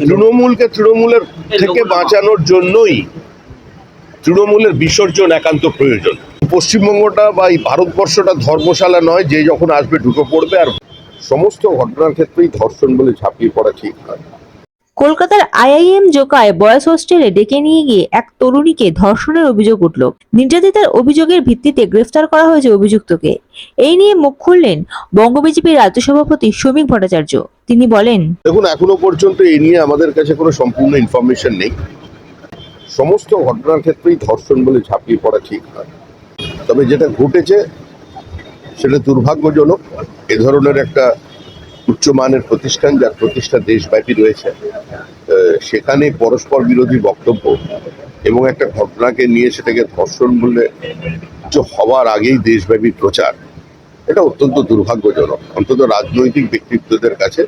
তৃণমূলকে তৃণমূলের থেকে বাঁচানোর জন্যই তৃণমূলের বিসর্জন একান্ত প্রয়োজন। পশ্চিমবঙ্গটা বা এই ভারতবর্ষটা ধর্মশালা নয় যে যখন আসবে ঢুকে পড়বে। আর সমস্ত ঘটনার ক্ষেত্রেই ধর্ষণ বলে ঝাঁপিয়ে পড়া ঠিক নয়। কলকাতার আইআইএম জোকায় বয়স হোস্টেলে ডেকে নিয়ে গিয়ে এক তরুণীকে ধর্ষণের অভিযোগ উঠল। নির্যাতিতার অভিযোগের ভিত্তিতে গ্রেফতার করা হয়েছে অভিযুক্তকে। এই নিয়ে মুখ খুললেন বঙ্গ বিজেপির রাজ্য সভাপতি শ্রমিক ভট্টাচার্য। তিনি বলেন, দেখুন, এখনও পর্যন্ত এই নিয়ে আমাদের কাছে কোনো সম্পূর্ণ ইনফরমেশন নেই। সমস্ত ঘটনার ক্ষেত্রেই ধর্ষণ বলে ঝাঁপিয়ে পড়া ঠিক নয়। তবে যেটা ঘটেছে, সেটা দুর্ভাগ্যজনক। এ ধরনের একটা উচ্চমানের প্রতিষ্ঠান যার প্রতিষ্ঠা দেশব্যাপী রয়েছে সেখানে পরস্পর বিরোধী বক্তব্য এবং একটা ঘটনাকে নিয়ে সেটাকে ধর্ষণ বলে যে হওয়ার আগেই দেশব্যাপী প্রচার, এটা অত্যন্ত দুর্ভাগ্যজনক। অন্তত রাজনৈতিক ব্যক্তিত্বদের কাছে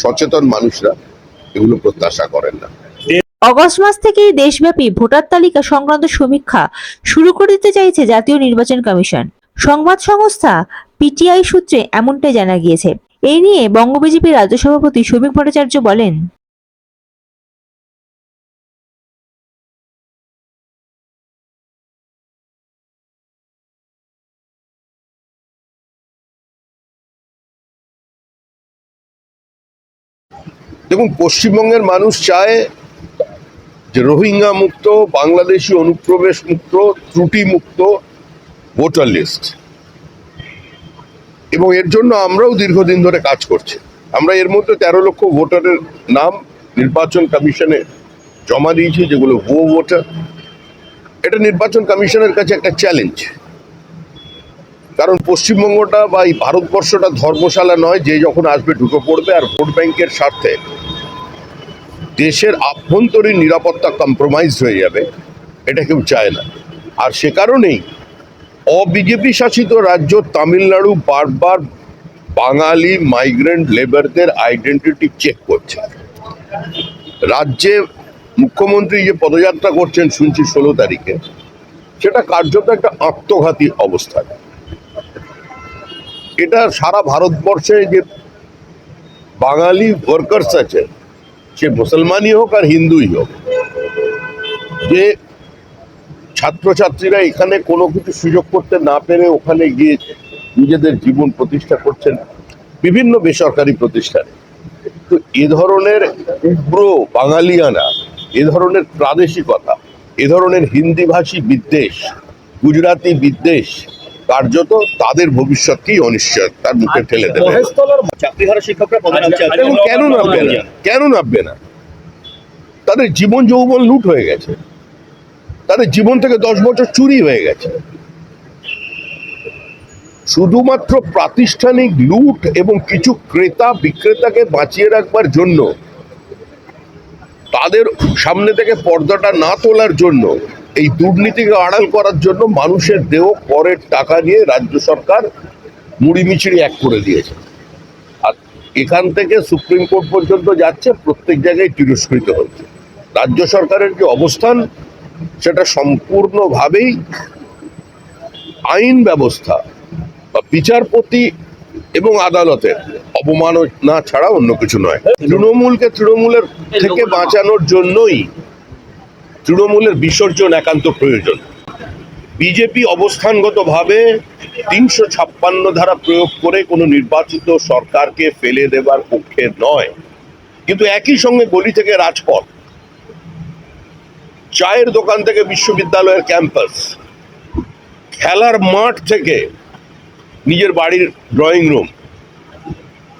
সচেতন মানুষরা এগুলো প্রত্যাশা করেন না। অগস্ট মাস থেকেই দেশব্যাপী ভোটার তালিকা সংক্রান্ত সমীক্ষা শুরু করে দিতে চাইছে জাতীয় নির্বাচন কমিশন। সংবাদ সংস্থা পিটিআই সূত্রে এমনটাই জানা গিয়েছে। এই নিয়ে বঙ্গ বিজেপির রাজ্য সভাপতি শ্রমিক ভট্টাচার্য বলেন, দেখুন, পশ্চিমবঙ্গের মানুষ চায় যে রোহিঙ্গা মুক্ত, বাংলাদেশি অনুপ্রবেশ মুক্ত, ত্রুটি মুক্ত, ভোটার লিস্ট। এবং এর জন্য আমরাও দীর্ঘদিন ধরে কাজ করছি। আমরা এর মধ্যে তেরো লক্ষ ভোটারের নাম নির্বাচন কমিশনে জমা দিয়েছি, যেগুলো ভুয়ো ভোটার। এটা নির্বাচন কমিশনের কাছে একটা চ্যালেঞ্জ কারণ পশ্চিমবঙ্গটা বা এই ভারতবর্ষটা ধর্মশালা নয়, যে যখন আসবে ঢুকে পড়বে, আর ভোট ব্যাংকের স্বার্থে দেশের আভ্যন্তরীণ নিরাপত্তা কম্প্রোমাইজ হয়ে যাবে, এটা কেউ চায় না। আর সে কারণেই অবিজেপি শাসিত রাজ্য তামিলনাড়ু বারবার বাঙালি মাইগ্রেন্ট লেবারদের আইডেন্টিটি চেক করছে। রাজ্যে মুখ্যমন্ত্রী যে পদযাত্রা করছেন শুনছি ষোলো তারিখে, সেটা কার্যত একটা আত্মঘাতী অবস্থা। এটা সারা ভারতবর্ষে যে বাঙালি ওয়ার্কার্স আছে, সে মুসলমানই হোক আর হিন্দুই হোক, যে ছাত্রছাত্রীরা এখানে কোনো কিছু সুযোগ করতে না পেরে ওখানে গিয়ে নিজেদের জীবন প্রতিষ্ঠা করছেন বিভিন্ন বেসরকারি প্রতিষ্ঠানে। তো এ ধরনের উগ্র বাঙালিয়ানা এ ধরনের প্রাদেশিকতা এ ধরনের হিন্দিভাষী বিদ্বেষ গুজরাটি বিদ্বেষ কার্যত তাদের ভবিষ্যৎকেই অনিশ্চয়তার মুখে ঠেলে দেবে। এবং কেন নামবে না? কেন নামবে না? তাদের জীবন যৌবন লুট হয়ে গেছে। তাদের জীবন থেকে দশ বছর চুরি হয়ে গেছে। শুধুমাত্র প্রাতিষ্ঠানিক লুট এবং কিছু ক্রেতা বিক্রেতাকে বাঁচিয়ে রাখবার জন্য, তাদের সামনে থেকে পর্দাটা না তোলার জন্য, এই দুর্নীতিকে আড়াল করার জন্য মানুষের দেহ, করের টাকা নিয়ে রাজ্য সরকার মুড়ি মিছিড়ি এক করে দিয়েছে। আর এখান থেকে সুপ্রিম কোর্ট পর্যন্ত যাচ্ছে, প্রত্যেক জায়গায় তিরস্কৃত হচ্ছে। রাজ্য সরকারের যে অবস্থান সেটা সম্পূর্ণভাবেই আইন ব্যবস্থা বা বিচারপতি এবং আদালতের অবমাননা ছাড়া অন্য কিছু নয়। তৃণমূলকে তৃণমূলের থেকে বাঁচানোর জন্যই তৃণমূলের বিসর্জন একান্ত প্রয়োজন। বিজেপি অবস্থানগতভাবে তিনশো ছাপ্পান্ন ধারা প্রয়োগ করে কোনো নির্বাচিত সরকারকে ফেলে দেবার পক্ষে নয়। কিন্তু একই সঙ্গে গলি থেকে রাজপথ চায়ের দোকান থেকে বিশ্ববিদ্যালয়ের ক্যাম্পাস। খেলার মাঠ থেকে নিজের বাড়ির ড্রয়িং রুম।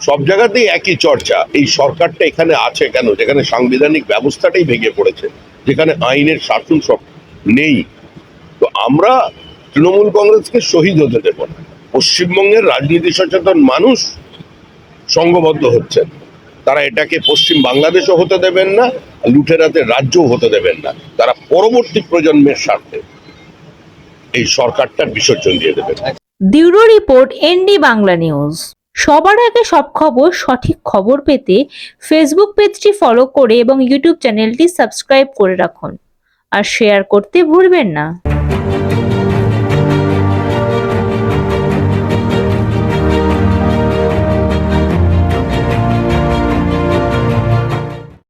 সব জায়গাতেই একই চর্চা। এই সরকারটা এখানে আছে কেন? যেখানে সাংবিধানিক ব্যবস্থাটাই ভেঙে পড়েছে। যেখানে আইনের শাসন সব নেই। তো আমরা তৃণমূল কংগ্রেসকে শহীদ হতে দেব না। পশ্চিমবঙ্গের রাজনীতি সচেতন মানুষ সংঘবদ্ধ হচ্ছেন। তারা এটাকে পশ্চিম বাংলাদেশও হতে দেবেন না লুঠেরাতে রাজ্যও হতে দেবেন না। তারা পরবর্তী প্রজন্মের স্বার্থে এই সরকারটার বিসর্জন দিয়ে দেবেন। Bureau report N D Bangla news. সবার আগে সব খবর, সঠিক খবর পেতে ফেসবুক পেজটি ফলো করে এবং ইউটিউব চ্যানেলটি সাবস্ক্রাইব করে রাখুন। আর শেয়ার করতে ভুলবেন না।